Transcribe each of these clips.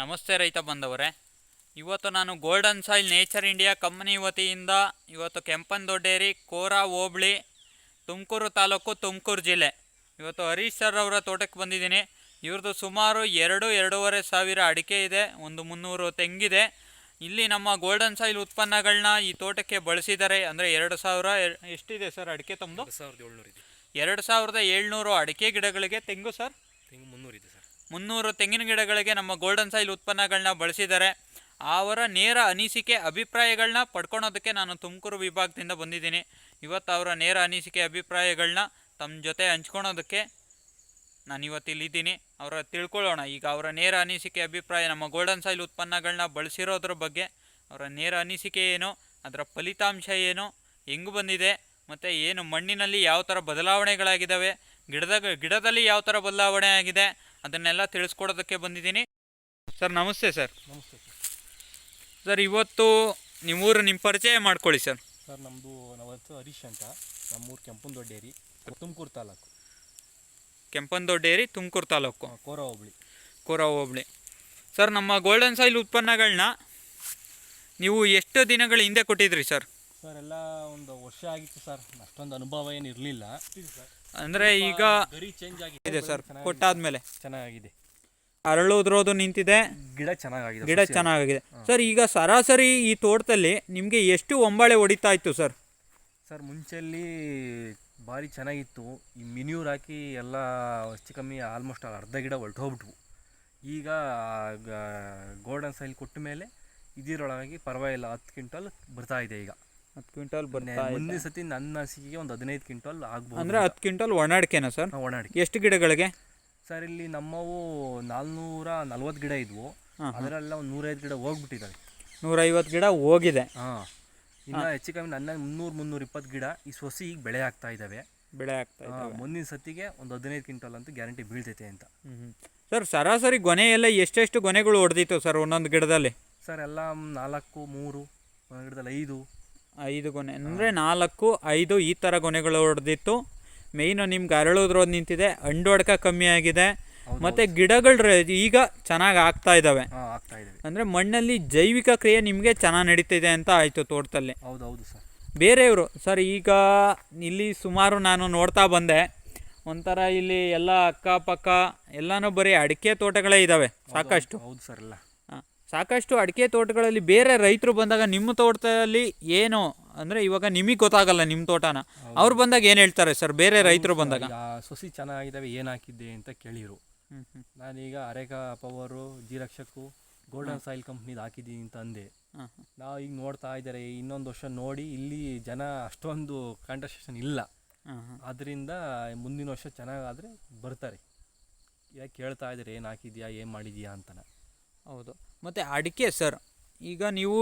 ನಮಸ್ತೆ ರೈತ ಬಂದವರೇ ಇವತ್ತು ನಾನು golden soil nature India company ವತಿಯಿಂದ ಇವತ್ತು ಕೆಂಪನ್ ದೊಡ್ಡೇರಿ ಕೋರಾ ಹೋಬಳಿ ತುಮಕೂರು ತಾಲೂಕು ತುಮಕೂರು ಜಿಲ್ಲೆ. ಇವತ್ತು ಹರೀಶ್ ಸರ್ ಅವರ ತೋಟಕ್ಕೆ ಬಂದಿದ್ದೀನಿ. ಇವ್ರದ್ದು ಸುಮಾರು ಎರಡು ಎರಡೂವರೆ ಸಾವಿರ ಅಡಿಕೆ ಇದೆ ಒಂದು ಮುನ್ನೂರು ತೆಂಗಿದೆ. ಇಲ್ಲಿ ನಮ್ಮ ಗೋಲ್ಡನ್ ಸಾಯಿಲ್ ಉತ್ಪನ್ನಗಳನ್ನ ಈ ತೋಟಕ್ಕೆ ಬಳಸಿದ್ದಾರೆ. ಅಂದರೆ ಎರಡು ಸಾವಿರ ಎಷ್ಟಿದೆ ಸರ್ ಅಡಿಕೆ ತಮ್ಮದು ಸಾವಿರದ ಏಳ್ನೂರು ಇದೆ. ಎರಡು ಸಾವಿರದ ಏಳ್ನೂರು ಅಡಿಕೆ ಗಿಡಗಳಿಗೆ ತೆಂಗು ಸರ್? ಮುನ್ನೂರು ತೆಂಗಿನ ಗಿಡಗಳಿಗೆ ನಮ್ಮ ಗೋಲ್ಡನ್ ಸಾಯಿಲ್ ಉತ್ಪನ್ನಗಳನ್ನ ಬಳಸಿದ್ದಾರೆ. ಅವರ ನೇರ ಅನಿಸಿಕೆ ಅಭಿಪ್ರಾಯಗಳನ್ನ ಪಡ್ಕೊಳೋದಕ್ಕೆ ನಾನು ತುಮಕೂರು ವಿಭಾಗದಿಂದ ಬಂದಿದ್ದೀನಿ. ಇವತ್ತು ಅವರ ನೇರ ಅನಿಸಿಕೆ ಅಭಿಪ್ರಾಯಗಳನ್ನ ತಮ್ಮ ಜೊತೆ ಹಂಚ್ಕೊಳೋದಕ್ಕೆ ನಾನು ಇವತ್ತು ಇಲ್ಲಿದ್ದೀನಿ. ಅವರ ತಿಳ್ಕೊಳ್ಳೋಣ, ಈಗ ಅವರ ನೇರ ಅನಿಸಿಕೆ ಅಭಿಪ್ರಾಯ ನಮ್ಮ ಗೋಲ್ಡನ್ ಸಾಯಿಲ್ ಉತ್ಪನ್ನಗಳನ್ನ ಬಳಸಿರೋದ್ರ ಬಗ್ಗೆ, ಅವರ ನೇರ ಅನಿಸಿಕೆ ಏನು, ಅದರ ಫಲಿತಾಂಶ ಏನು, ಹೆಂಗೆ ಬಂದಿದೆ, ಮತ್ತು ಏನು ಮಣ್ಣಿನಲ್ಲಿ ಯಾವ ಥರ ಬದಲಾವಣೆಗಳಾಗಿದ್ದಾವೆ, ಗಿಡದ, ಗಿಡದಲ್ಲಿ ಯಾವ ಥರ ಬದಲಾವಣೆ ಆಗಿದೆ ಅದನ್ನೆಲ್ಲ ತಿಳಿಸ್ಕೊಡೋದಕ್ಕೆ ಬಂದಿದ್ದೀನಿ. ಸರ್ ನಮಸ್ತೆ ಸರ್. ನಮಸ್ತೆ ಸರ್. ಸರ್ ಇವತ್ತು ನಿಮ್ಮೂರು ನಿಮ್ಮ ಪರಿಚಯ ಮಾಡ್ಕೊಳ್ಳಿ ಸರ್. ಸರ್ ನಮ್ಮದು ನಾವು ಹೆಸರು ಹರೀಶ್ ಅಂತ. ನಮ್ಮೂರು ಕೆಂಪನದೊಡ್ಡೇರಿ ತುಮಕೂರು ತಾಲೂಕು. ಕೆಂಪನದೊಡ್ಡೇರಿ ತುಮಕೂರು ತಾಲೂಕು. ಕೋರ ಹೋಬಳಿ. ಕೋರ ಹೋಬಳಿ. ಸರ್ ನಮ್ಮ ಗೋಲ್ಡನ್ ಸಾಯಿಲ್ ಉತ್ಪನ್ನಗಳನ್ನ ನೀವು ಎಷ್ಟು ದಿನಗಳ ಹಿಂದೆ ಕೊಟ್ಟಿದ್ರಿ ಸರ್? ಸರ್ ಎಲ್ಲ ಒಂದು ವರ್ಷ ಆಗಿತ್ತು ಸರ್. ಅಷ್ಟೊಂದು ಅನುಭವ ಏನು ಇರಲಿಲ್ಲ. ಅಂದರೆ ಈಗ ಗರಿ ಚೇಂಜ್ ಆಗಿದೆ. ಇದೆ ಸರ್. ಕೊಟ್ಟಾದ್ಮೇಲೆ. ಚೆನ್ನಾಗಿದೆ. ಅರಳುದ್ರೋದು ನಿಂತಿದೆ. ಗಿಡ ಚೆನ್ನಾಗಿದೆ ಗಿಡ ಚೆನ್ನಾಗಿದೆ ಸರ್ ಈಗ ಸರಾಸರಿ ಈ ತೋಟದಲ್ಲಿ ನಿಮಗೆ ಎಷ್ಟು ಒಂಬಾಳೆ ಹೊಡಿತಾ ಇತ್ತು ಸರ್? ಸರ್ ಮುಂಚೆಲ್ಲಿ ಭಾರಿ ಚೆನ್ನಾಗಿತ್ತು. ಈ ಮಿನ್ಯೂರ್ ಹಾಕಿ ಎಲ್ಲ ಹೆಚ್ಚು ಕಮ್ಮಿ ಆಲ್ಮೋಸ್ಟ್ ಅರ್ಧ ಗಿಡ ಹೊರಟೋಗ್ಬಿಟ್ವು ಈಗ ಗೋಲ್ಡನ್ ಸೈಲ್ ಕೊಟ್ಟ ಮೇಲೆ ಇದಿರೊಳಗಾಗಿ ಪರವಾಗಿಲ್ಲ. ಹತ್ತು ಕ್ವಿಂಟಲ್ ಬರ್ತಾ ಇದೆ ಈಗ. ಹತ್ತು ಕ್ವಿಂಟಲ್ ಬರ್ತಾ ಇದೆ. ಮುಂದಿನ ಸತಿ ನನ್ನ ಅನಿಸಿಕೆಗೆ ಒಂದು ಹದಿನೈದು ಕ್ವಿಂಟಲ್ ಆಗ್ಬೋದು. ಅಂದರೆ ಹತ್ತು ಕ್ವಿಂಟಲ್ ಒಣಾಡಿಕೆನಾ ಸರ್? ನಾವು ಒಣಾಡಿಕೆ. ಎಷ್ಟು ಗಿಡಗಳಿಗೆ? ಸರ್ ಇಲ್ಲಿ ನಮ್ಮವು ನಾಲ್ನೂರ ನಲ್ವತ್ತು ಗಿಡ ಇದ್ವು. ಅದರೆಲ್ಲ ಒಂದು ನೂರೈದು ಗಿಡ ಹೋಗ್ಬಿಟ್ಟಿದ್ದಾವೆ ನೂರೈವತ್ತು ಗಿಡ ಹೋಗಿದೆ. ಹಾಂ. ಇನ್ನು ಹೆಚ್ಚು ಕಮ್ಮಿ ನನ್ನ ಮುನ್ನೂರು ಮುನ್ನೂರ ಇಪ್ಪತ್ತು ಗಿಡ ಈ ಸೊಸಿ ಈಗ ಬೆಳೆ ಆಗ್ತಾ ಇದ್ದಾವೆ ಬೆಳೆ ಆಗ್ತಾ ಇದೆ ಆ, ಮುಂದಿನ ಸತಿಗೆ ಒಂದು ಹದಿನೈದು ಕ್ವಿಂಟಲ್ ಅಂತೂ ಗ್ಯಾರಂಟಿ ಬೀಳ್ತೈತೆ ಅಂತ. ಸರ್ ಸರಾಸರಿ ಗೊನೆ ಎಲ್ಲ ಎಷ್ಟೆಷ್ಟು ಗೊನೆಗಳು ಹೊಡೆದಿತ್ತು ಸರ್ ಒಂದೊಂದು ಗಿಡದಲ್ಲಿ? ಸರ್ ಎಲ್ಲ ನಾಲ್ಕು ಮೂರು ಒಂದು ಗಿಡದಲ್ಲಿ ಐದು. ಐದು ಗೊನೆ. ಅಂದರೆ ನಾಲ್ಕು ಐದು ಈ ಥರ ಗೊನೆಗಳು ಹೊಡೆದಿತ್ತು ಮೇಯ್ನು ನಿಮ್ಗೆ ಅರಳುದ್ರೋದು ನಿಂತಿದೆ ಅಂಡೊಡ್ಕ ಕಮ್ಮಿ ಆಗಿದೆ. ಮತ್ತು ಗಿಡಗಳು ಈಗ ಚೆನ್ನಾಗಿ ಆಗ್ತಾ ಇದ್ದಾವೆ ಅಂದರೆ ಮಣ್ಣಲ್ಲಿ ಜೈವಿಕ ಕ್ರಿಯೆ ನಿಮಗೆ ಚೆನ್ನಾಗಿ ನಡೀತಿದೆ ಅಂತ ಆಯಿತು ತೋಟದಲ್ಲಿ. ಹೌದು ಹೌದು ಸರ್. ಬೇರೆಯವರು ಸರ್ ಈಗ ಇಲ್ಲಿ ಸುಮಾರು ನಾನು ನೋಡ್ತಾ ಬಂದೆ. ಒಂಥರ ಇಲ್ಲಿ ಎಲ್ಲ ಅಕ್ಕಪಕ್ಕ ಎಲ್ಲನೂ ಬರೀ ಅಡಿಕೆ ತೋಟಗಳೇ ಇದ್ದಾವೆ ಸಾಕಷ್ಟು. ಹೌದು ಸರ್ ಎಲ್ಲ. ಸಾಕಷ್ಟು ಅಡಿಕೆ ತೋಟಗಳಲ್ಲಿ ಬೇರೆ ರೈತರು ಬಂದಾಗ ನಿಮ್ಮ ತೋಟದಲ್ಲಿ ಏನು? ಅಂದರೆ ಇವಾಗ ನಿಮಗೆ ಗೊತ್ತಾಗಲ್ಲ ನಿಮ್ಮ ತೋಟನ. ಅವ್ರು ಬಂದಾಗ ಏನು ಹೇಳ್ತಾರೆ ಸರ್? ಬೇರೆ ರೈತರು ಬಂದಾಗ. ಸಸಿ ಚೆನ್ನಾಗಿದ್ದಾವೆ ಏನು ಹಾಕಿದ್ದೆ ಅಂತ ಕೇಳಿರು. ನಾನೀಗ ಅರೇಕಾ ಪವರು ಜೀರಕ್ಷಕು ಗೋಲ್ಡನ್ ಸಾಯಿಲ್ ಕಂಪ್ನಿದು ಹಾಕಿದ್ದೀನಿ ಅಂತ ಅಂದೆ. ನಾವು ಈಗ ನೋಡ್ತಾ ಇದ್ದಾರೆ ಇನ್ನೊಂದು ವರ್ಷ ನೋಡಿ ಇಲ್ಲಿ ಜನ ಅಷ್ಟೊಂದು ಕಾಂಟ್ರಸೇಷನ್ ಇಲ್ಲ. ಅದರಿಂದ ಮುಂದಿನ ವರ್ಷ ಚೆನ್ನಾಗಾದರೆ ಬರ್ತಾರೆ. ಯಾಕೆ ಕೇಳ್ತಾ ಇದ್ದಾರೆ ಏನು ಹಾಕಿದ್ಯಾ ಏನು ಮಾಡಿದ್ಯಾ ಅಂತನ. ಹೌದು. ಮತ್ತು ಅಡಿಕೆ ಸರ್ ಈಗ ನೀವು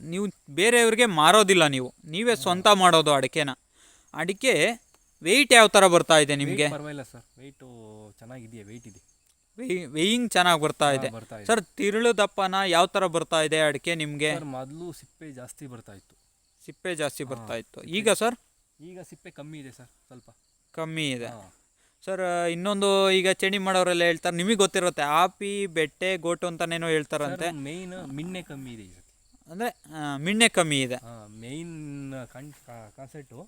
ನೀವು ಬೇರೆಯವ್ರಿಗೆ ಮಾರೋದಿಲ್ಲ ನೀವು. ನೀವೇ ಸ್ವಂತ ಮಾಡೋದು ಅಡಿಕೆನ. ಅಡಿಕೆ ವೆಯ್ಟ್ ಯಾವ ಥರ ಬರ್ತಾ ಇದೆ ನಿಮಗೆ? ಪರವಾಗಿಲ್ಲ ಸರ್. ವೆಯ್ಟು ಚೆನ್ನಾಗಿದೆಯಾ? ವೆಯ್ಟ್ ಇದೆ ವೆಯ್ಯಿಂಗ್ ಚೆನ್ನಾಗಿ ಬರ್ತಾ ಇದೆ. ಹಾ, ಬರ್ತಾ ಇದೆ. ಸರ್ ತಿರುಳು ದಪ್ಪನ ಯಾವ ಥರ ಬರ್ತಾ ಇದೆ ಅಡಿಕೆ ನಿಮಗೆ? ಸರ್ ಮೊದಲು ಸಿಪ್ಪೆ ಜಾಸ್ತಿ ಬರ್ತಾ ಇತ್ತು. ಸಿಪ್ಪೆ ಜಾಸ್ತಿ ಬರ್ತಾ ಇತ್ತು. ಈಗ ಸರ್ ಈಗ ಸಿಪ್ಪೆ ಕಮ್ಮಿ ಇದೆ ಸರ್ ಸ್ವಲ್ಪ. ಕಮ್ಮಿ ಇದೆ. ಹಾಂ. ಸರ್ ಇನ್ನೊಂದು ಈಗ ಚೇಣಿ ಮಾಡೋರೆಲ್ಲ ಹೇಳ್ತಾರೆ ನಿಮಗೆ ಗೊತ್ತಿರುತ್ತೆ ಆಪಿ ಬೆಟ್ಟೆ ಗೋಟು ಅಂತಾನೇನೋ ಹೇಳ್ತಾರಂತೆ. ಮೇಯ್ನ್ ಮಿನ್ನೆ ಕಮ್ಮಿ ಇದೆ ಈ ಅಂದರೆ ಮಿಣ್ಣೆ ಕಮ್ಮಿ ಇದೆ. ಮೇಯ್ನ್ ಕಣ್ ಕಾನ್ಸೆಪ್ಟು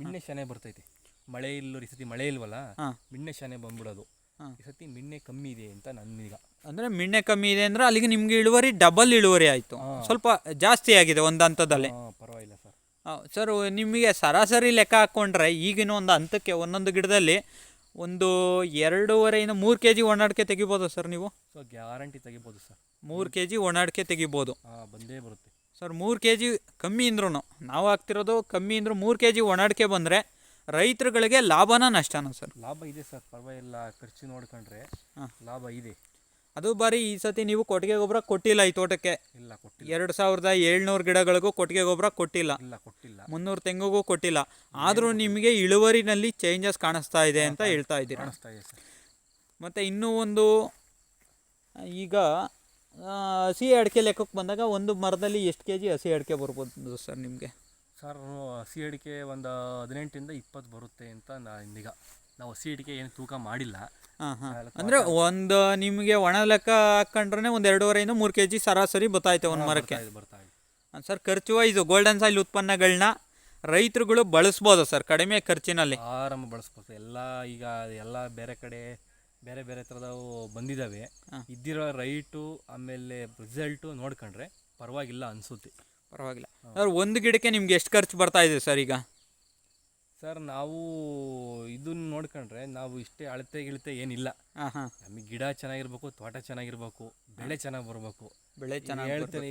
ಮಿನ್ನೆ ಶನೆ ಬರ್ತೈತೆ. ಮಳೆ ಇಲ್ಲ ಈ ಸತಿ ಮಳೆ ಇಲ್ವಲ್ಲ ಹಾಂ. ಮಿಣ್ಣೆ ಶನೆ ಬಂದ್ಬಿಡೋದು. ಹಾಂ. ಈ ಸತಿ ಮಿನ್ನೆ ಕಮ್ಮಿ ಇದೆ ಅಂತ ನನ್ನೀಗ. ಅಂದರೆ ಮಿಣ್ಣೆ ಕಮ್ಮಿ ಇದೆ ಅಂದರೆ ಅಲ್ಲಿಗೆ ನಿಮಗೆ ಇಳುವರಿ ಡಬಲ್ ಇಳುವರಿ ಆಯಿತು. ಹಾ. ಸ್ವಲ್ಪ ಜಾಸ್ತಿ ಆಗಿದೆ ಒಂದು ಹಂತದಲ್ಲಿ. ಹಾಂ ಪರವಾಗಿಲ್ಲ ಸರ್ ಸರ್ ನಿಮಗೆ ಸರಾಸರಿ ಲೆಕ್ಕ ಹಾಕ್ಕೊಂಡ್ರೆ ಈಗಿನ ಒಂದು ಹಂತಕ್ಕೆ ಒಂದೊಂದು ಗಿಡದಲ್ಲಿ ಒಂದು ಎರಡೂವರೆಯಿಂದ ಮೂರು ಕೆ ಜಿ ಒಣಾಡಿಕೆ ತೆಗಿಬೋದು ಸರ್ ನೀವು? ಸೊ ಗ್ಯಾರಂಟಿ ತೆಗಿಬೋದು ಸರ್ ಮೂರು ಕೆ ಜಿ ಒಣಾಡಿಕೆ ತೆಗಿಬೋದು. ಹಾಂ ಬಂದೇ ಬರುತ್ತೆ. ಸರ್ ಮೂರು ಕೆ ಜಿ ಕಮ್ಮಿ ಅಂದ್ರೂ ನಾವು ಹಾಕ್ತಿರೋದು ಕಮ್ಮಿ ಅಂದರೂ ಮೂರು ಕೆ ಜಿ ಒಣಾಡಿಕೆ ಬಂದರೆ ರೈತರುಗಳಿಗೆ ಲಾಭನ ನಷ್ಟನ ಸರ್. ಲಾಭ ಇದೆ ಸರ್ ಪರವಾಗಿಲ್ಲ ಖರ್ಚು ನೋಡ್ಕೊಂಡ್ರೆ ಹಾಂ. ಲಾಭ ಇದೆ. ಅದು ಬಾರಿ ಈ ಸತಿ ನೀವು ಕೊಟ್ಟಿಗೆ ಗೊಬ್ಬರ ಕೊಟ್ಟಿಲ್ಲ ಈ ತೋಟಕ್ಕೆ. ಇಲ್ಲ ಕೊಟ್ಟಿಲ್ಲ. ಎರಡು ಸಾವಿರದ ಏಳ್ನೂರು ಗಿಡಗಳಿಗೂ ಕೊಟ್ಟಿಗೆ ಗೊಬ್ಬರ ಕೊಟ್ಟಿಲ್ಲ. ಇಲ್ಲ ಕೊಟ್ಟಿಲ್ಲ. ಮುನ್ನೂರು ತೆಂಗಿಗೂ ಕೊಟ್ಟಿಲ್ಲ. ಆದರೂ ನಿಮಗೆ ಇಳುವರಿನಲ್ಲಿ ಚೇಂಜಸ್ ಕಾಣಿಸ್ತಾ ಇದೆ ಅಂತ ಹೇಳ್ತಾ ಇದ್ದೀರಾ? ಕಾಣಿಸ್ತಾ ಇದೆ ಸರ್. ಮತ್ತು ಇನ್ನೂ ಒಂದು ಈಗ ಆ, ಹಸಿ ಅಡಿಕೆ ಲೆಕ್ಕಕ್ಕೆ ಬಂದಾಗ ಒಂದು ಮರದಲ್ಲಿ ಎಷ್ಟು ಕೆ ಜಿ ಹಸಿ ಅಡಿಕೆ ಬರ್ಬೋದು ಸರ್ ನಿಮಗೆ? ಸರ್ ಹಸಿ ಅಡಿಕೆ ಒಂದು ಹದಿನೆಂಟರಿಂದ ಇಪ್ಪತ್ತು ಬರುತ್ತೆ ಅಂತ ನಾ ಈಗ ನಾವು ಹಸಿ ಇಟ್ಟಿಗೆ ಏನು ತೂಕ ಮಾಡಿಲ್ಲ. ಅಂದ್ರೆ ಒಂದು ನಿಮಗೆ ಒಣ ಲೆಕ್ಕ ಹಾಕೊಂಡ್ರೆ ಒಂದು ಎರಡೂವರೆಯಿಂದ ಮೂರು ಕೆಜಿ ಸರಾಸರಿ ಬತ್ತಾಯ್ತೆ ಒಂದು ಮರಕ್ಕೆ. ಬರ್ತಾ ಇದೆ ಸರ್ ಖರ್ಚು ವೈಸ್ ಗೋಲ್ಡನ್ ಸಾಯಿಲ್ ಉತ್ಪನ್ನಗಳನ್ನ ರೈತರುಗಳು ಬಳಸ್ಬೋದು ಸರ್ ಕಡಿಮೆ ಖರ್ಚಿನಲ್ಲಿ. ಆರಾಮ ಬಳಸ್ಬೋದು. ಎಲ್ಲ ಈಗ ಎಲ್ಲ ಬೇರೆ ಕಡೆ ಬೇರೆ ಬೇರೆ ಥರದವು ಬಂದಿದ್ದಾವೆ ಇದ್ದಿರೋ ರೈಟು ಆಮೇಲೆ ರಿಸಲ್ಟು ನೋಡ್ಕೊಂಡ್ರೆ ಪರವಾಗಿಲ್ಲ ಅನಿಸುತ್ತೆ. ಪರವಾಗಿಲ್ಲ. ಸರ್ ಒಂದು ಗಿಡಕ್ಕೆ ನಿಮ್ಗೆ ಎಷ್ಟು ಖರ್ಚು ಬರ್ತಾ ಇದೆ ಸರ್ ಈಗ? ಸರ್ ನಾವು ಇದನ್ನ ನೋಡ್ಕೊಂಡ್ರೆ ನಾವು ಇಷ್ಟೇ ಅಳತೆ ಗಿಳತೆ ಏನಿಲ್ಲ. ನಮಗೆ ಗಿಡ ಚೆನ್ನಾಗಿರ್ಬೇಕು ತೋಟ ಚೆನ್ನಾಗಿರ್ಬೇಕು ಬೆಳೆ ಚೆನ್ನಾಗಿ ಬರಬೇಕು. ಬೆಳೆ ಚೆನ್ನಾಗಿ ಹೇಳ್ತೇನೆ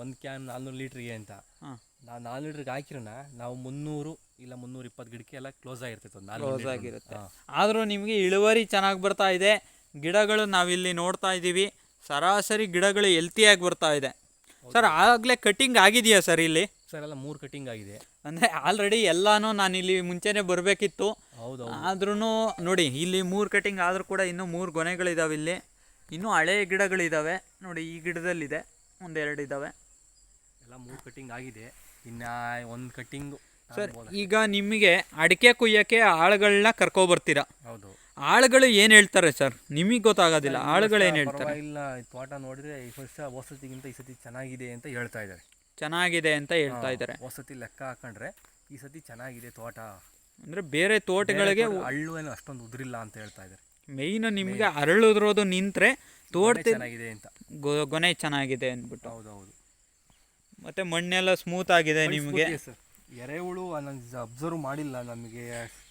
ಒಂದು ಕ್ಯಾನ್ ನಾಲ್ನೂರು ಲೀಟ್ರಿಗೆ ಅಂತ. ನಾವು ನಾಲ್ಕು ಲೀಟ್ರಿಗೆ ಹಾಕಿರೋಣ ನಾವು ಮುನ್ನೂರು ಇಲ್ಲ ಮುನ್ನೂರ ಇಪ್ಪತ್ತು ಗಿಡಕ್ಕೆ ಎಲ್ಲ ಕ್ಲೋಸ್ ಆಗಿರ್ತೈತೆ ಕ್ಲೋಸ್ ಆಗಿರುತ್ತೆ. ಆದರೂ ನಿಮಗೆ ಇಳುವರಿ ಚೆನ್ನಾಗಿ ಬರ್ತಾ ಇದೆ. ಗಿಡಗಳು ನಾವಿಲ್ಲಿ ನೋಡ್ತಾ ಇದ್ದೀವಿ ಸರಾಸರಿ ಗಿಡಗಳು ಹೆಲ್ತಿಯಾಗಿ ಬರ್ತಾ ಇದೆ. ಸರ್ ಆಗಲೇ ಕಟಿಂಗ್ ಆಗಿದೆಯಾ ಸರ್ ಇಲ್ಲಿ? ಸರ್ ಎಲ್ಲ ಮೂರು ಕಟಿಂಗ್ ಆಗಿದೆ. ಅಂದರೆ ಆಲ್ರೆಡಿ ಎಲ್ಲಾನು ನಾನು ಇಲ್ಲಿ ಮುಂಚೆನೇ ಬರಬೇಕಿತ್ತು. ಹೌದು ಆದ್ರೂ ನೋಡಿ ಇಲ್ಲಿ ಮೂರು ಕಟಿಂಗ್ ಆದರೂ ಕೂಡ ಇನ್ನೂ ಮೂರು ಗೊನೆಗಳಿದಾವೆ ಇಲ್ಲಿ. ಇನ್ನೂ ಹಳೆ ಗಿಡಗಳಿದ್ದಾವೆ ನೋಡಿ ಈ ಗಿಡದಲ್ಲಿದೆ. ಒಂದೆರಡು ಇದ್ದಾವೆ ಎಲ್ಲ ಮೂರು ಕಟಿಂಗ್ ಆಗಿದೆ. ಇನ್ನು ಒಂದು ಕಟಿಂಗು ಸರ್ ಈಗ ನಿಮಗೆ ಅಡಿಕೆ ಕುಯ್ಯೋಕ್ಕೆ ಆಳುಗಳನ್ನ ಕರ್ಕೊಬರ್ತೀರಾ ಹೌದು. ಆಳುಗಳು ಏನು ಹೇಳ್ತಾರೆ ಸರ್? ನಿಮಗೆ ಗೊತ್ತಾಗೋದಿಲ್ಲ. ಆಳುಗಳು ಏನು ಹೇಳ್ತಾರೆ? ಇಲ್ಲ ತೋಟ ನೋಡಿದ್ರೆ ಈ ವರ್ಷ ಈ ಸತಿ ಚೆನ್ನಾಗಿದೆ ಅಂತ ಹೇಳ್ತಾ ಇದ್ದಾರೆ. ಚೆನ್ನಾಗಿದೆ ಅಂತ ಹೇಳ್ತಾ ಇದ್ದಾರೆ. ವಸತಿ ಲೆಕ್ಕ ಹಾಕೊಂಡ್ರೆ ಈ ಸತಿ ಚೆನ್ನಾಗಿದೆ ತೋಟ. ಅಂದರೆ ಬೇರೆ ತೋಟಗಳಿಗೆ ಅಳ್ಳು ಏನು ಅಷ್ಟೊಂದು ಉದುರಿಲ್ಲ ಅಂತ ಹೇಳ್ತಾ ಇದ್ದಾರೆ. ಮೇಯ್ನ್ ನಿಮಗೆ ಅರಳುದ್ರೋದು ನಿಂತರೆ ತೋಟ ಚೆನ್ನಾಗಿದೆ ಅಂತ. ಗೊನೆ ಚೆನ್ನಾಗಿದೆ ಅಂದ್ಬಿಟ್ಟು. ಹೌದು ಹೌದು ಮತ್ತೆ ಮಣ್ಣೆಲ್ಲ ಸ್ಮೂತ್ ಆಗಿದೆ ನಿಮಗೆ? ಎರೆಹುಳು ನಾನು ಅಬ್ಸರ್ವ್ ಮಾಡಿಲ್ಲ ನಮಗೆ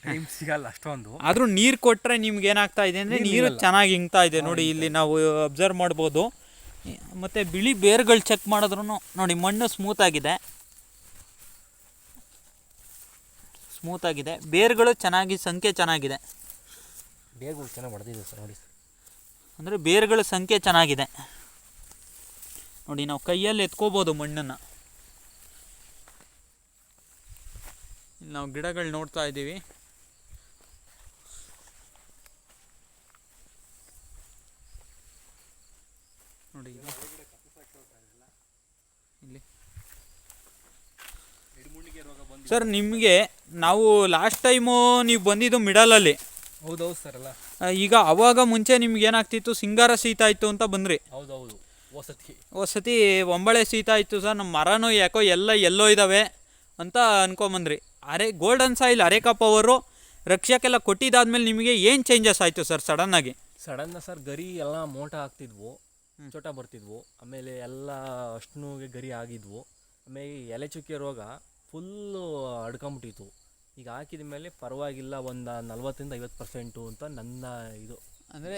ಟೈಮ್ ಸಿಗಲ್ಲ ಅಷ್ಟೊಂದು. ಆದ್ರೂ ನೀರು ಕೊಟ್ರೆ ನಿಮ್ಗೆ ಏನಾಗ್ತಾ ಇದೆ ಅಂದ್ರೆ ನೀರು ಚೆನ್ನಾಗಿ ಇಂಗ್ತಾ ಇದೆ ನೋಡಿ ಇಲ್ಲಿ ನಾವು ಅಬ್ಸರ್ವ್ ಮಾಡ್ಬೋದು. ಮತ್ತು ಬಿಳಿ ಬೇರುಗಳು ಚೆಕ್ ಮಾಡಿದ್ರೂ ನೋಡಿ ಮಣ್ಣು ಸ್ಮೂತ್ ಆಗಿದೆ. ಸ್ಮೂತ್ ಆಗಿದೆ. ಬೇರುಗಳು ಚೆನ್ನಾಗಿ ಸಂಖ್ಯೆ ಚೆನ್ನಾಗಿದೆ. ಬೇರ್ಗಳು ಚೆನ್ನಾಗಿ ಹೊಡೆದಿದೆ ಸರ್ ನೋಡಿ. ಅಂದರೆ ಬೇರುಗಳ ಸಂಖ್ಯೆ ಚೆನ್ನಾಗಿದೆ. ನೋಡಿ ನಾವು ಕೈಯಲ್ಲಿ ಎತ್ಕೋಬೋದು ಮಣ್ಣನ್ನು. ಇಲ್ಲಿ ನಾವು ಗಿಡಗಳು ನೋಡ್ತಾ ಇದ್ದೀವಿ. ಸರ್ ನಿಮಗೆ ನಾವು ಲಾಸ್ಟ್ ಟೈಮು ನೀವು ಬಂದಿದ್ದು ಮಿಡಲಲ್ಲಿ ಹೌದೌದು ಸರ್ ಅಲ್ಲ ಈಗ ಅವಾಗ ಮುಂಚೆ ನಿಮ್ಗೆ ಏನಾಗ್ತಿತ್ತು? ಸಿಂಗಾರ ಶೀತ ಇತ್ತು ಅಂತ ಬಂದ್ರಿ. ಹೌದೌದು ವಸತಿ. ವಸತಿ ಒಂಬಳೆ ಶೀತ ಇತ್ತು ಸರ್ ನಮ್ಮ ಮರನೂ ಯಾಕೋ ಎಲ್ಲ ಎಲ್ಲೋ ಇದ್ದಾವೆ ಅಂತ ಅನ್ಕೊಂಬಂದ್ರಿ. ಅರೆ ಗೋಲ್ಡನ್ ಸಾಯಿಲ್ ಅರೇಕಪ್ಪ ಅವರು ರಕ್ಷಕ್ಕೆಲ್ಲ ಕೊಟ್ಟಿದ್ದಾದ್ಮೇಲೆ ನಿಮಗೆ ಏನು ಚೇಂಜಸ್ ಆಯಿತು ಸರ್ ಸಡನ್ನಾಗಿ ಸಡನ್ನ ಸರ್ ಗರಿ ಎಲ್ಲ ಮೋಟ ಆಗ್ತಿದ್ವು. ಚೋಟ ಬರ್ತಿದ್ವು. ಆಮೇಲೆ ಎಲ್ಲ ಅಷ್ಟು ಗರಿ ಆಗಿದ್ವು. ಆಮೇಲೆ ಎಲೆ ಚುಕ್ಕಿ ರೋಗ ಫುಲ್ಲು ಅಡ್ಕೊಂಬಿಟ್ಟಿತ್ತು. ಈಗ ಹಾಕಿದ ಮೇಲೆ ಪರವಾಗಿಲ್ಲ ಒಂದು ನಲ್ವತ್ತರಿಂದ ಐವತ್ತು ಪರ್ಸೆಂಟು ಅಂತ ನನ್ನ ಇದು ಅಂದರೆ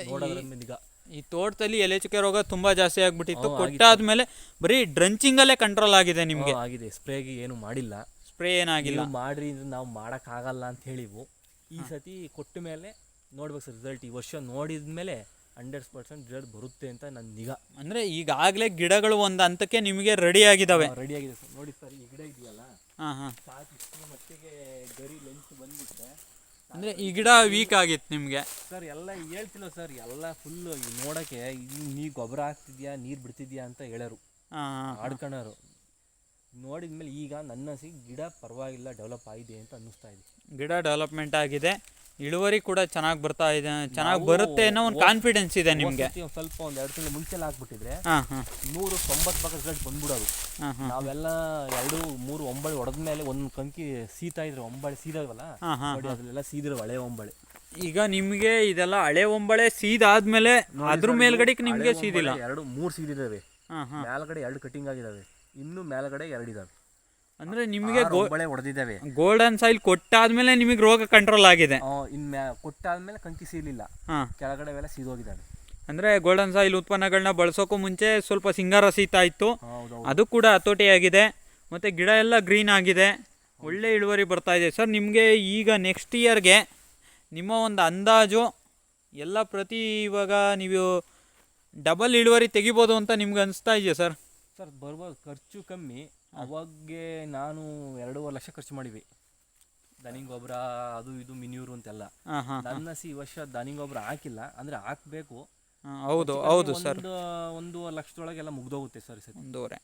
ಈಗ ಈ ತೋಟದಲ್ಲಿ ಎಲೆ ಚುಕ್ಕೆ ರೋಗ ತುಂಬ ಜಾಸ್ತಿ ಆಗಿಬಿಟ್ಟಿತ್ತು. ಕೊಟ್ಟಾದ್ಮೇಲೆ ಬರೀ ಡ್ರಂಚಿಂಗಲ್ಲೇ ಕಂಟ್ರೋಲ್ ಆಗಿದೆ ನಿಮಗೆ. ಆಗಿದೆ. ಸ್ಪ್ರೇಗೆ ಏನು ಮಾಡಿಲ್ಲ. ಸ್ಪ್ರೇ ಏನಾಗಿಲ್ಲ. ಮಾಡಿರಿ ನಾವು ಮಾಡೋಕ್ಕಾಗಲ್ಲ ಅಂತ ಹೇಳಿವು. ಈ ಸತಿ ಕೊಟ್ಟ ಮೇಲೆ ನೋಡ್ಬೇಕು ಸರ್ ರಿಸಲ್ಟ್ ಈ ವರ್ಷ ನೋಡಿದ ಮೇಲೆ ಹಂಡ್ರೆಡ್ ಪರ್ಸೆಂಟ್ ರಿಸಲ್ಟ್ ಬರುತ್ತೆ ಅಂತ ನನ್ನ ನಿಗಾ. ಅಂದರೆ ಈಗಾಗಲೇ ಗಿಡಗಳು ಒಂದು ಹಂತಕ್ಕೆ ನಿಮಗೆ ರೆಡಿ ಆಗಿದ್ದಾವೆ ರೆಡಿ ಆಗಿದೆ ಸರ್. ನೋಡಿ ಸರ್ ಈ ಗಿಡ ಇದೆಯಲ್ಲ. ಹಾಂ ಹಾಂ. ಮಟ್ಟಿಗೆ ಗರಿ ಲೆಂತ್ ಬಂದ್ಬಿಟ್ರೆ ಅಂದರೆ ಈ ಗಿಡ ವೀಕ್ ಆಗಿತ್ತು ನಿಮಗೆ. ಸರ್ ಎಲ್ಲ ಹೇಳ್ತಿಲ್ಲ ಸರ್ ಎಲ್ಲ ಫುಲ್ ನೋಡೋಕ್ಕೆ ನೀ ಗೊಬ್ಬರ ಹಾಕ್ತಿದ್ಯಾ ನೀರು ಬಿಡ್ತಿದ್ಯಾ ಅಂತ ಹೇಳೋರು ಹಾಂ ಹಾಂ ನೋಡಿದ ನೋಡಿದ್ಮೇಲೆ ಈಗ ನನ್ನ ಸಿ ಗಿಡ ಪರವಾಗಿಲ್ಲ ಡೆವಲಪ್ ಆಗಿದೆ ಅಂತ ಅನ್ನಿಸ್ತಾ ಇದೆ. ಗಿಡ ಡೆವಲಪ್ಮೆಂಟ್ ಆಗಿದೆ. ಇಳುವರಿ ಕೂಡ ಚೆನ್ನಾಗಿ ಬರ್ತಾ ಇದೆ. ಚೆನ್ನಾಗಿ ಬರುತ್ತೆ ಅನ್ನೋ ಒಂದು ಕಾನ್ಫಿಡೆನ್ಸ್ ಇದೆ ನಿಮಗೆ. ಸ್ವಲ್ಪ ಒಂದು ಎರಡು ತಿಂಗಳು ಮುಂಚೆಲ್ಲ ಹಾಕ್ಬಿಟ್ಟಿದ್ರೆ ನೂರು ತೊಂಬತ್ತು ಭಾಗ ರಿಸಲ್ಟ್ ಬಂದ್ಬಿಡೋದು. ನಾವೆಲ್ಲ ಎರಡು ಮೂರು ಒಂಬಳಿ ಹೊಡೆದ ಮೇಲೆ ಒಂದು ಕಂಕಿ ಸೀತಾ ಇದ್ರೆ ಒಂಬಳೆ ಸೀದಾಗಲ್ಲ ಹಾಂ ಹಾಂ ಸೀದಿರೋ ಹಳೆ ಒಂಬಳೆ. ಈಗ ನಿಮಗೆ ಇದೆಲ್ಲ ಹಳೆ ಒಂಬಳೆ ಸೀದಾದ್ಮೇಲೆ ಅದ್ರ ಮೇಲ್ಗಡೆಗೆ ನಿಮಗೆ ಸೀದಿಲ್ಲ. ಎರಡು ಮೂರು ಸೀದಿದಾವೆ ಮೇಲ್ಗಡೆ ಎರಡು ಕಟಿಂಗ್ ಆಗಿದಾವೆ ಇನ್ನು ಮೇಲ್ಗಡೆ ಎರಡು ಇದಾವೆ ಅಂದರೆ ನಿಮಗೆ ಬಳೆ ಹೊಡೆದಿದ್ದಾವೆ. ಗೋಲ್ಡನ್ ಸಾಯಿಲ್ ಕೊಟ್ಟಾದ್ಮೇಲೆ ನಿಮಗೆ ರೋಗ ಕಂಟ್ರೋಲ್ ಆಗಿದೆ. ಕೊಟ್ಟಾದ್ಮೇಲೆ ಕಂಕಿ ಸೀಲಿಲ್ಲ ಹಾಂ. ಕೆಳಗಡೆ ಎಲ್ಲ ಸೀದೋಗಿದ್ದಾವೆ. ಅಂದ್ರೆ ಗೋಲ್ಡನ್ ಸಾಯಿಲ್ ಉತ್ಪನ್ನಗಳನ್ನ ಬಳಸೋಕ್ಕೂ ಮುಂಚೆ ಸ್ವಲ್ಪ ಸಿಂಗಾರ ಸೀತ ಇತ್ತು. ಅದು ಕೂಡ ಹತೋಟಿಯಾಗಿದೆ. ಮತ್ತೆ ಗಿಡ ಎಲ್ಲ ಗ್ರೀನ್ ಆಗಿದೆ. ಒಳ್ಳೆ ಇಳುವರಿ ಬರ್ತಾ ಇದೆ. ಸರ್ ನಿಮಗೆ ಈಗ ನೆಕ್ಸ್ಟ್ ಇಯರ್ಗೆ ನಿಮ್ಮ ಒಂದು ಅಂದಾಜು ಎಲ್ಲ ಪ್ರತಿ ಇವಾಗ ನೀವು ಡಬಲ್ ಇಳುವರಿ ತೆಗಿಬೋದು ಅಂತ ನಿಮ್ಗೆ ಅನಿಸ್ತಾ ಇದೆಯಾ ಸರ್? ಸರ್ ಬರ್ಬೋದು. ಖರ್ಚು ಕಮ್ಮಿ. ಅವಾಗೆ ನಾನು ಎರಡೂವರೆ ಲಕ್ಷ ಖರ್ಚು ಮಾಡಿವಿ. ದನಿ ಗೊಬ್ಬರ ಅದು ಇದು ಮಿನಿಯೂರು ಅಂತೆಲ್ಲ. ನನ್ನ ಸಿ ಈ ವರ್ಷ ದನಿ ಗೊಬ್ಬರ ಹಾಕಿಲ್ಲ. ಅಂದ್ರೆ ಹಾಕ್ಬೇಕು. ಹೌದು ಹೌದು ಸರ್. ಒಂದು ಲಕ್ಷದೊಳಗೆಲ್ಲ ಮುಗ್ದೋಗುತ್ತೆ ಸರ್ ಸರ್ ಒಂದೂವರೆ.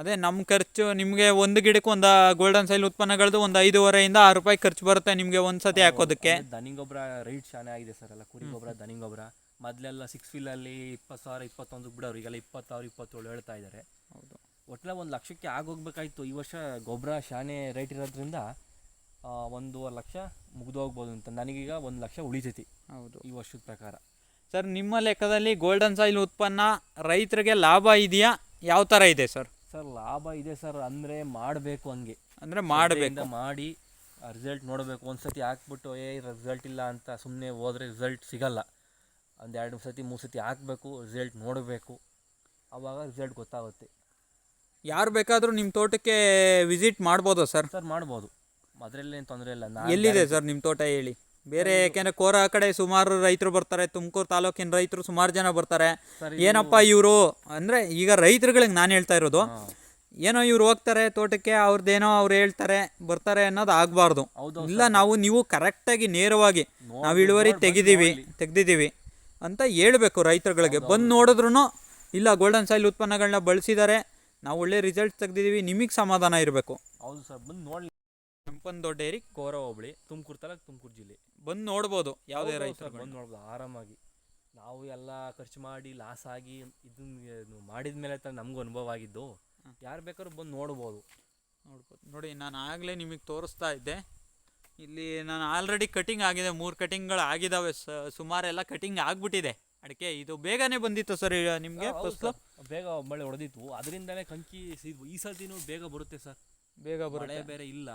ಅದೇ ನಮ್ಮ ಖರ್ಚು ನಿಮಗೆ ಒಂದು ಗಿಡಕ್ಕೆ ಒಂದು ಗೋಲ್ಡನ್ ಸೈಲ್ ಉತ್ಪನ್ನಗಳದ್ದು ಒಂದು ಐದೂವರೆಯಿಂದ ಆರು ರೂಪಾಯಿ ಖರ್ಚು ಬರುತ್ತೆ ನಿಮಗೆ ಒಂದು ಸತಿ ಹಾಕೋದಕ್ಕೆ. ದನಿ ಗೊಬ್ಬರ ರೈಟ್ ಶಾನೆ ಆಗಿದೆ ಸರ್ ಎಲ್ಲ. ಕುರಿ ಗೊಬ್ಬರ ದನಿ ಗೊಬ್ಬರ. ಮೊದಲೆಲ್ಲ ಸಿಕ್ಸ್ ಫೀಲಲ್ಲಿ ಇಪ್ಪತ್ತು ಸಾವಿರ ಇಪ್ಪತ್ತೊಂದು ಬಿಡೋರು. ಈಗೆಲ್ಲ ಇಪ್ಪತ್ತಾರು ಇಪ್ಪತ್ತೇಳು ಹೇಳ್ತಾ ಇದ್ದಾರೆ. ಹೌದು. ಒಟ್ಟಿನ ಒಂದು ಲಕ್ಷಕ್ಕೆ ಆಗೋಗ್ಬೇಕಾಯ್ತು. ಈ ವರ್ಷ ಗೊಬ್ಬರ ಶಾನೆ ರೇಟ್ ಇರೋದ್ರಿಂದ ಒಂದೂವರೆ ಲಕ್ಷ ಮುಗ್ದೋಗ್ಬೋದು ಅಂತ. ನನಗೀಗ ಒಂದು ಲಕ್ಷ ಉಳಿತೈತಿ ಹೌದು. ಈ ವರ್ಷದ ಪ್ರಕಾರ. ಸರ್ ನಿಮ್ಮ ಲೆಕ್ಕದಲ್ಲಿ ಗೋಲ್ಡನ್ ಸಾಯಿಲ್ ಉತ್ಪನ್ನ ರೈತರಿಗೆ ಲಾಭ ಇದೆಯಾ? ಯಾವ ಥರ ಇದೆ ಸರ್? ಸರ್ ಲಾಭ ಇದೆ ಸರ್ ಅಂದರೆ ಮಾಡಬೇಕು ಹಂಗೆ. ಅಂದರೆ ಮಾಡಬೇಕು. ಮಾಡಿ ರಿಸಲ್ಟ್ ನೋಡಬೇಕು. ಒಂದು ಸತಿ ಹಾಕ್ಬಿಟ್ಟು ಏ ರಿಸಲ್ಟ್ ಇಲ್ಲ ಅಂತ ಸುಮ್ಮನೆ ಹೋದರೆ ರಿಸಲ್ಟ್ ಸಿಗಲ್ಲ. ಒಂದು ಎರಡು ಸತಿ ಮೂರು ಸತಿ ಹಾಕಬೇಕು ರಿಸಲ್ಟ್ ನೋಡಬೇಕು. ಆವಾಗ ರಿಸಲ್ಟ್ ಗೊತ್ತಾಗುತ್ತೆ. ಯಾರು ಬೇಕಾದರೂ ನಿಮ್ಮ ತೋಟಕ್ಕೆ ವಿಸಿಟ್ ಮಾಡ್ಬೋದಾ ಸರ್ ಸರ್ ಮಾಡ್ಬೋದು. ಅದರಲ್ಲೇನು ತೊಂದರೆ ಇಲ್ಲ. ಎಲ್ಲಿದೆ ಸರ್ ನಿಮ್ಮ ತೋಟ ಹೇಳಿ? ಬೇರೆ ಯಾಕೆಂದ್ರೆ ಕೋರ ಕಡೆ ಸುಮಾರು ರೈತರು ಬರ್ತಾರೆ ತುಮಕೂರು ತಾಲೂಕಿನ ರೈತರು ಸುಮಾರು ಜನ ಬರ್ತಾರೆ. ಏನಪ್ಪ ಇವರು? ಅಂದರೆ ಈಗ ರೈತರುಗಳಿಗೆ ನಾನು ಹೇಳ್ತಾ ಇರೋದು ಏನೋ ಇವ್ರು ಹೋಗ್ತಾರೆ ತೋಟಕ್ಕೆ ಅವ್ರದ್ದೇನೋ ಅವ್ರು ಹೇಳ್ತಾರೆ ಬರ್ತಾರೆ ಅನ್ನೋದು ಆಗಬಾರ್ದು. ಇಲ್ಲ ನಾವು ನೀವು ಕರೆಕ್ಟಾಗಿ ನೇರವಾಗಿ ನಾವು ಇಳುವರಿ ತೆಗಿದೀವಿ ತೆಗ್ದಿದ್ದೀವಿ ಅಂತ ಹೇಳಬೇಕು ರೈತರುಗಳಿಗೆ. ಬಂದು ನೋಡಿದ್ರು ಇಲ್ಲ ಗೋಲ್ಡನ್ ಸಾಯಿಲ್ ಉತ್ಪನ್ನಗಳನ್ನ ಬಳಸಿದ್ದಾರೆ ನಾವು ಒಳ್ಳೆ ರಿಸಲ್ಟ್ ತೆಗ್ದಿದ್ದೀವಿ ನಿಮಗೆ ಸಮಾಧಾನ ಇರಬೇಕು. ಹೌದು ಸರ್ ಬಂದು ನೋಡಿ ಕೆಂಪನ್ ದೊಡ್ಡೇರಿ ಕೋರ ಹೋಬಳಿ ತುಮಕೂರು ತಾಲೂಕು ತುಮಕೂರು ಜಿಲ್ಲೆ. ಬಂದು ನೋಡ್ಬೋದು ಯಾವುದೇ ರೈತರು ಬಂದು ನೋಡ್ಬೋದು. ಆರಾಮಾಗಿ. ನಾವು ಎಲ್ಲ ಖರ್ಚು ಮಾಡಿ ಲಾಸ್ ಆಗಿ ಇದನ್ನ ಮಾಡಿದ ಮೇಲೆ ತಾನೆ ನಮಗೂ ಅನುಭವ ಆಗಿದ್ದು ಯಾರು ಬೇಕಾದ್ರೂ ಬಂದು ನೋಡ್ಬೋದು. ನೋಡ್ಬೋದು. ನೋಡಿ ನಾನು ಆಗಲೇ ನಿಮಗೆ ತೋರಿಸ್ತಾ ಇದ್ದೆ. ಇಲ್ಲಿ ನಾನು ಆಲ್ರೆಡಿ ಕಟಿಂಗ್ ಆಗಿದೆ ಮೂರು ಕಟಿಂಗ್ಗಳು ಆಗಿದ್ದಾವೆ ಸುಮಾರೆಲ್ಲ ಕಟಿಂಗ್ ಆಗಿಬಿಟ್ಟಿದೆ. ಅಡಿಕೆ ಇದು ಬೇಗನೆ ಬಂದಿತ್ತು ಸರ್ ನಿಮಗೆ ಬೇಗ ಮಳೆ ಹೊಡೆದಿತ್ತು ಅದರಿಂದಲೇ ಕಂಕಿ ಸಿದ್ವು ಈ ಸರ್ತಿನೂ ಬೇಗ ಬರುತ್ತೆ ಸರ್. ಬೇಗ ಬರುತ್ತೆ. ಬೇರೆ ಇಲ್ಲ.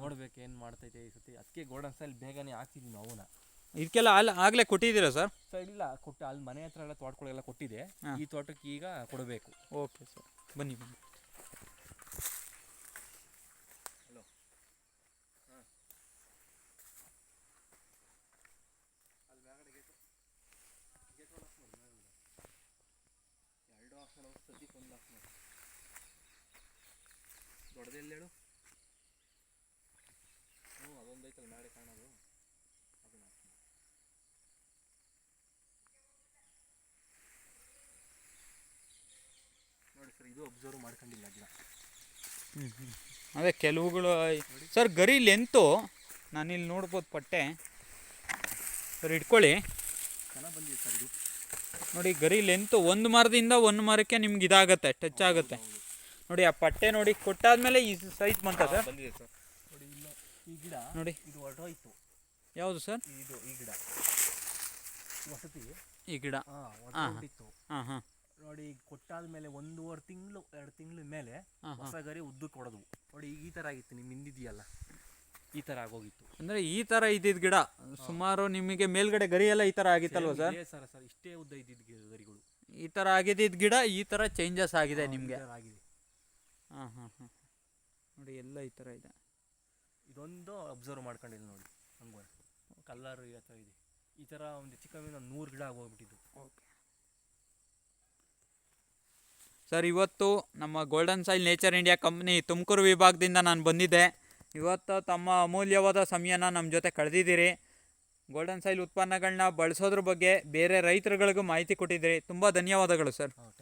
ನೋಡ್ಬೇಕು ಏನು ಮಾಡ್ತೈತೆ ಈ ಸರ್ತಿ. ಅದಕ್ಕೆ ಗೋಡನ್ ಸ್ಟೈಲ್ ಬೇಗನೆ ಹಾಕ್ತಿದ್ವಿ ಅವನ ಇದಕ್ಕೆಲ್ಲ ಅಲ್ಲಿ ಆಗಲೇ ಕೊಟ್ಟಿದ್ದೀರಾ ಸರ್? ಸರ್ ಇಲ್ಲ ಕೊಟ್ಟು ಅಲ್ಲಿ ಮನೆ ಹತ್ರ ಎಲ್ಲ ತೋಟಗಳೆಲ್ಲ ಕೊಟ್ಟಿದೆ. ಈ ತೋಟಕ್ಕೆ ಈಗ ಕೊಡಬೇಕು. Okay sir. ಬನ್ನಿ ಬನ್ನಿ. ಎರಡು ಹಾಕ್ಸೋಣ ಸದ್ಯಕ್ಕೆ ಒಂದು ಹಾಕ್ಸೋಣ ದೊಡ್ಡದೆಲ್ಲ ಹೇಳು? ಹ್ಞೂ ಅದೊಂದು ಐತಲ್ಲ ನಾಳೆ ಕಾಣೋದು. ಅದನ್ನ ನೋಡಿ ಸರ್ ಇದು ಅಬ್ಸರ್ವ್ ಮಾಡ್ಕೊಂಡಿಲ್ಲ ಗಿಡ ಅದೇ ಕೆಲವುಗಳು ಸರ್ ಗರಿ ಲೆಂತು ನಾನಿಲ್ಲಿ ನೋಡ್ಬೋದು ಪಟ್ಟೆ. ಸರ್ ಇಟ್ಕೊಳ್ಳಿ. ಚೆನ್ನಾಗಿ ಬಂದಿದೆ ಸರ್ ಇದು. ನೋಡಿ ಗರಿ ಲೆಂತ್ ಒಂದು ಮರದಿಂದ ಒಂದು ಮರಕ್ಕೆ ನಿಮ್ಗೆ ಇದಾಗುತ್ತೆ ಟಚ್ ಆಗುತ್ತೆ. ನೋಡಿ ಆ ಪಟ್ಟೆ ನೋಡಿ ಕೊಟ್ಟಾದ್ಮೇಲೆ ಈ ಸೈಜ್ ಇಲ್ಲ ಈ ಗಿಡ ನೋಡಿ. ಇದು ಹೊರಟೋಯ್ತು. ಯಾವುದು ಸರ್? ಇದು ಈ ಗಿಡ. ವಸತಿ. ಈ ಗಿಡ. ಹಾಂ ಹಾಂ ನೋಡಿ ಕೊಟ್ಟಾದ ಮೇಲೆ ಒಂದೂವರೆ ತಿಂಗಳು ಎರಡು ತಿಂಗಳ ಮೇಲೆ ಹೊಸ ಗರಿ ಉದ್ದಕ್ಕೆ ಹೊಡೆದ್ವು. ನೋಡಿ ಈ ಥರ ಆಗಿತ್ತು ನಿಮ್ಮ ಹಿಂದಿದೆಯಲ್ಲ. ಈ ತರ ಆಗೋಗಿತ್ತು. ಅಂದ್ರೆ ಈ ತರ ಇದ್ದಿದ್ ಗಿಡ ಸುಮಾರು ನಿಮಗೆ ಮೇಲ್ಗಡೆ ಗರಿ ಎಲ್ಲ ಈ ತರ ಆಗಿತ್ತಲ್ವ ಸರ್? ಇದೇ ಸರ್ ಸರ್ ಇಷ್ಟೇ ಉದ್ದ ಇದ್ದಿದ್ದು ಗಿ- ಗರಿಗಳು. ಈ ತರ ಆಗಿದ್ದಿದ್ ಗಿಡ ಈ ತರ ಚೇಂಜಸ್ ಆಗಿದೆ ನಿಮಗೆ. ಈ ಆಗಿದೆ. ಹಾಂ ಹಾಂ ಹಾಂ. ನೋಡಿ ಎಲ್ಲ ಈ ತರ ಇದೆ. ಇದೊಂದು ಅಬ್ಸರ್ವ್ ಮಾಡ್ಕೊಂಡಿಲ್ಲ ನೋಡಿ ಹಂಗೆ. ಕಲ್ಲರ್ ಈ ಥರ ಇದೆ. ಈ ಥರ ಒಂದು ಚಿಕ್ಕ ಒಂದು ನೂರು ಗಿಡ ಆಗೋಗ್ಬಿಟ್ಟಿದ್ದು. ಸರ್ ಇವತ್ತು ನಮ್ಮ golden soil nature India company Tumakuru ವಿಭಾಗದಿಂದ ನಾನು ಬಂದಿದ್ದೆ. ಇವತ್ತು ತಮ್ಮ ಅಮೂಲ್ಯವಾದ ಸಮಯನ ನಮ್ಮ ಜೊತೆ ಕಳೆದಿದ್ದೀರಿ. ಗೋಲ್ಡನ್ ಸೈಲ್ ಉತ್ಪನ್ನಗಳನ್ನ ಬಳಸೋದ್ರ ಬಗ್ಗೆ ಬೇರೆ ರೈತರುಗಳಿಗೂ ಮಾಹಿತಿ ಕೊಟ್ಟಿದ್ದೀರಿ. ತುಂಬ ಧನ್ಯವಾದಗಳು ಸರ್. ಹಾಂ